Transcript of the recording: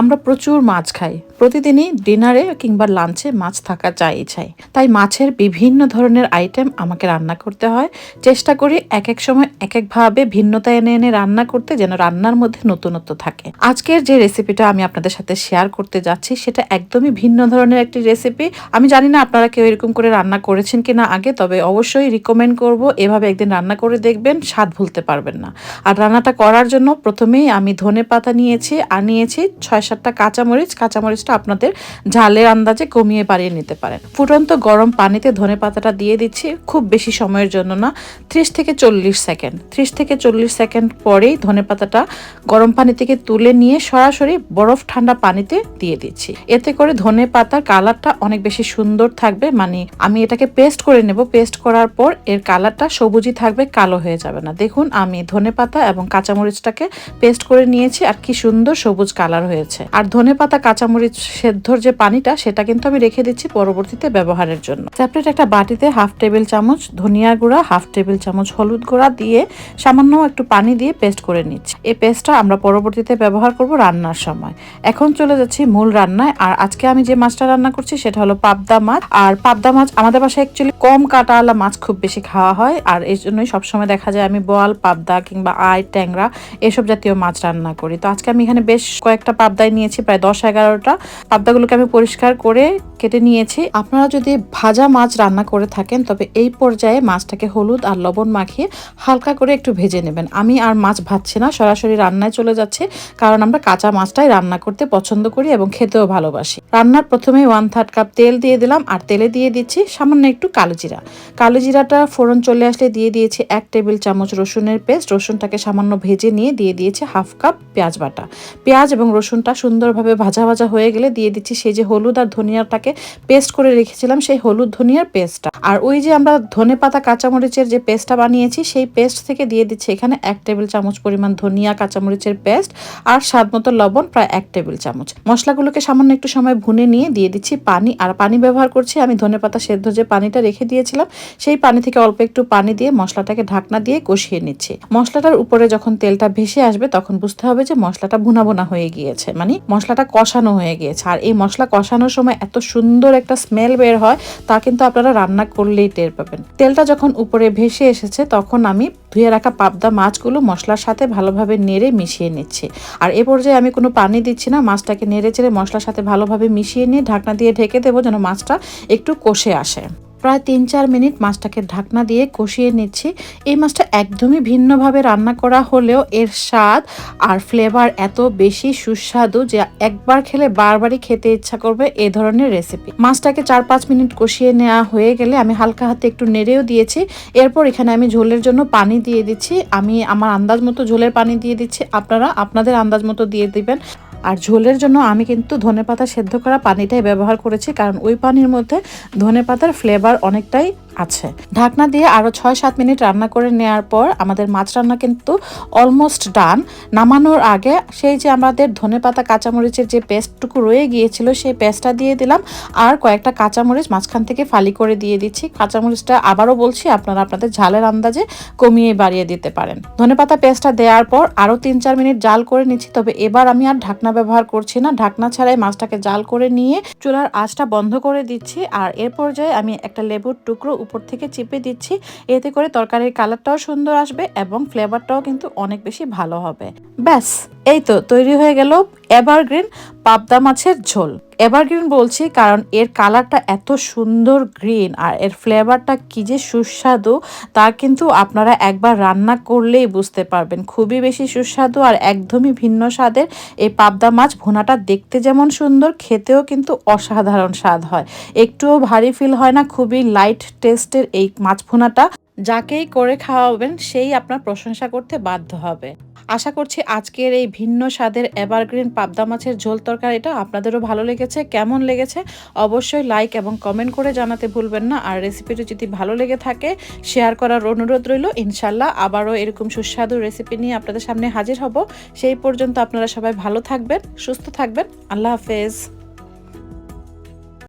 আমরা প্রচুর মাছ খাই। প্রতিদিনই ডিনারে কিংবা লাঞ্চে মাছ থাকা চাই চাই তাই মাছের বিভিন্ন ধরনের আইটেম আমাকে রান্না করতে হয়। চেষ্টা করি এক এক সময় এক একভাবে ভিন্নতা এনে এনে রান্না করতে যেন রান্নার মধ্যে নতুনত্ব থাকে। আজকের যে রেসিপিটা আমি আপনাদের সাথে শেয়ার করতে যাচ্ছি, সেটা একদমই ভিন্ন ধরনের একটি রেসিপি আমি জানি না আপনারা কেউ এরকম করে রান্না করেছেন কিনা আগে, তবে অবশ্যই রিকমেন্ড করব। এভাবে একদিন রান্না করে দেখবেন, স্বাদ ভুলতে পারবেন না। আর রান্নাটা করার জন্য প্রথমেই আমি ধনে পাতা নিয়েছি, আর নিয়েছি ছয় সাতটা কাঁচামরিচ, কাঁচামরিচটা আপনাদের ঝালের আন্দাজে কমিয়ে বাড়িয়ে নিতে পারেন। ফুটন্ত গরম পানিতে ধনে পাতাটা দিয়ে দিচ্ছি, খুব বেশি সময়ের জন্য না, ত্রিশ থেকে চল্লিশ সেকেন্ড। ত্রিশ থেকে চল্লিশ সেকেন্ড পরেই ধনে পাতাটা গরম পানি থেকে তুলে নিয়ে সরাসরি বরফ ঠান্ডা পানিতে দিয়ে দিচ্ছি। এতে করে ধনে পাতার কালারটা অনেক বেশি সুন্দর থাকবে মানে আমি এটাকে পেস্ট করে নেব। পেস্ট করার পর এর কালারটা সবুজই থাকবে, কালো হয়ে যাবে না। দেখুন, আমি ধনে পাতা এবং কাঁচামরিচটাকে পেস্ট করে নিয়েছি, আর কি সুন্দর সবুজ কালার হয়েছে। আর ধনে পাতা, কাঁচামরিচ সেদ্ধর যে পানিটা, সেটা কিন্তু আমি রেখে দিচ্ছি পরবর্তীতে ব্যবহারের জন্য। সেপারেট একটা বাটিতে হাফ টেবিল চামচ ধনিয়া গুঁড়া হাফ টেবিল চামচ হলুদ গুঁড়া দিয়ে সামান্য একটু পানি দিয়ে পেস্ট করে নিচ্ছি। এই পেস্টটা আমরা পরবর্তীতে ব্যবহার করব রান্নার সময়। এখন চলে যাচ্ছি মূল রান্নায়। আর আজকে আমি যে মাছটা রান্না করছি, সেটা হলো পাবদা মাছ। আর পাবদা মাছ আমাদের বাসায় অ্যাকচুয়ালি কম কাটাওয়ালা মাছ খুব বেশি খাওয়া হয়। আর এই জন্যই সবসময় দেখা যায় আমি বোয়াল, পাবদা কিংবা আই, ট্যাংরা এসব জাতীয় মাছ রান্না করি। তো আজকে আমি এখানে বেশ কয়েকটা পাবদাই নিয়েছি, প্রায় দশ এগারোটা। পাবদাগুলোকে আমি পরিষ্কার করে কেটে নিয়েছি। আপনারা যদি ভাজা মাছ রান্না করে থাকেন, তবে এই পর্যায়ে মাছটাকে হলুদ আর লবণ মাখিয়ে হালকা করে একটু ভেজে নেবেন। আমি আর মাছ ভাজছি না, সরাসরি রান্নায় চলে যাচ্ছে, কারণ আমরা কাঁচা মাছটাই রান্না করতে পছন্দ করি এবং খেতেও ভালোবাসি। রান্নার প্রথমে ওয়ান থার্ড কাপ তেল দিয়ে দিলাম, আর তেলে দিয়ে দিচ্ছি সামান্য একটু কালো জিরা। কালো জিরাটা ফোড়ন চলে আসলে দিয়ে দিয়েছি এক টেবিল চামচ রসুনের পেস্ট। রসুনটাকে সামান্য ভেজে নিয়ে দিয়ে দিয়েছি হাফ কাপ পেঁয়াজ বাটা। পেঁয়াজ এবং রসুনটা সুন্দরভাবে ভাজা ভাজা হয়ে গেলে দিয়ে দিচ্ছি সেই যে হলুদ আর ধনিয়াটাকে পেস্ট করে রেখেছিলাম সেই হলুদ ধনিয়ার পেস্টটা আর ওই যে আমরা ধনে পাতা, কাঁচামরিচের যে পেস্টটা বানিয়েছি সেই পেস্ট থেকে দিয়ে দিচ্ছি এখানে এক টেবিল চামচ পরিমাণ ধনিয়া, কাঁচামরিচের পেস্ট আর স্বাদ মতো লবণ, প্রায় এক টেবিল চামচ। মশলাগুলোকে সামান্য একটু সময় ভুনে নিয়ে দিয়ে দিচ্ছি পানি। আর পানি ব্যবহার করছি, আমি ধনে পাতা সেদ্ধ যে পানিটা রেখে দিয়েছিলাম সেই পানি থেকে অল্প একটু পানি দিয়ে মশলাটাকে ঢাকনা দিয়ে কষিয়ে নিচ্ছি। মশলাটার উপরে যখন তেলটা ভেসে আসবে তখন বুঝতে হবে যে মশলাটা ভুনা ভুনা হয়ে গিয়েছে। মানে মশলাটা কষানো হয়ে গিয়েছে। আর এই মশলা কষানোর সময় এত সুন্দর একটা স্মেল বের হয়, তা কিন্তু আপনারা রান্না করলেই টের পাবেন। তেলটা যখন উপরে ভেসে এসেছে, তখন আমি ধুয়ে রাখা পাবদা মাছগুলো মশলার সাথে ভালোভাবে নেড়ে মিশিয়ে নিচ্ছি। আর এ পর্যায়ে আমি কোনো পানি দিচ্ছি না, মাছটাকে নেড়ে চেড়ে মশলার সাথে ভালোভাবে মিশিয়ে নিয়ে ঢাকনা দিয়ে ঢেকে দেবো যেন মাছটা একটু কষে আসে। প্রায় তিন চার মিনিট মাছটাকে ঢাকনা দিয়ে কষিয়ে নিচ্ছি। এই মাছটা একদমই ভিন্নভাবে রান্না করা হলেও এর স্বাদ আর ফ্লেভার এত বেশি সুস্বাদু যে একবার খেলে বারবারই খেতে ইচ্ছা করবে এ ধরনের রেসিপি মাছটাকে চার পাঁচ মিনিট কষিয়ে নেওয়া হয়ে গেলে আমি হালকা হাতে একটু নেড়েও দিয়েছি। এরপর এখানে আমি ঝোলের জন্য পানি দিয়ে দিচ্ছি। আমি আমার আন্দাজ মতো ঝোলের পানি দিয়ে দিচ্ছি। আপনারা আপনাদের আন্দাজ মতো দিয়ে দিবেন। আর ঝোলের জন্য আমি কিন্তু ধনে পাতা সেদ্ধ করা পানিটাই ব্যবহার করেছি, কারণ ওই পানির মধ্যে ধনে পাতার ফ্লেভার অনেকটাই আছে। ঢাকনা দিয়ে আরও ছয় সাত মিনিট রান্না করে নেওয়ার পর আমাদের মাছ রান্না কিন্তু অলমোস্ট ডান নামানোর আগে সেই যে আমাদের ধনে পাতা কাঁচামরিচের যে পেস্টটুকু রয়ে গিয়েছিল সেই পেস্টটা দিয়ে দিলাম। আর কয়েকটা কাঁচামরিচ মাঝখান থেকে ফালি করে দিয়ে দিচ্ছি। কাঁচামরিচটা আবারও বলছি, আপনারা আপনাদের ঝালের আন্দাজে কমিয়ে বাড়িয়ে দিতে পারেন। ধনে পাতা পেস্টটা দেওয়ার পর আরও তিন চার মিনিট জাল করে নিচ্ছি। তবে এবার আমি আর ঢাকনা ব্যবহার করছি না। ঢাকনা ছাড়াই মাছটাকে জাল করে নিয়ে চুলার আঁচটা বন্ধ করে দিচ্ছি। আর এর পর্যায়ে আমি একটা লেবুর টুকরো উপর থেকে চেপে দিচ্ছি। এতে করে তরকারির কালারটাও সুন্দর আসবে এবং ফ্লেভারটাও কিন্তু অনেক বেশি ভালো হবে। ব্যাস। এই তো তৈরি হয়ে গেল এভারগ্রিন পাবদা মাছের ঝোল। এভারগ্রিন বলছি কারণ এর কালারটা এত সুন্দর গ্রিন আর এর ফ্লেভারটা কি যে সুস্বাদু তা কিন্তু আপনারা একবার রান্না করলেই বুঝতে পারবেন। খুবই বেশি সুস্বাদু আর একদমই ভিন্ন স্বাদের এই পাবদা মাছ। ভোনাটা দেখতে যেমন সুন্দর, খেতেও কিন্তু অসাধারণ স্বাদ হয়। একটুও ভারী ফিল হয় না, খুবই লাইট টেস্টের এই মাছ ভোনাটা। যাকেই করে খাওয়াবেন, সেই আপনার প্রশংসা করতে বাধ্য হবে। আশা করছি আজকের এই ভিন্ন স্বাদের এভারগ্রিন পাবদা মাছের ঝোল তরকারিটা আপনাদেরও ভালো লেগেছে, কেমন লেগেছে অবশ্যই লাইক এবং কমেন্ট করে জানাতে ভুলবেন না। আর রেসিপিটি যদি ভালো লেগে থাকে শেয়ার করার অনুরোধ রইল। ইনশাল্লাহ আবারও এরকম সুস্বাদু রেসিপি নিয়ে আপনাদের সামনে হাজির হব। সেই পর্যন্ত আপনারা সবাই ভালো থাকবেন, সুস্থ থাকবেন। আল্লাহ হাফেজ।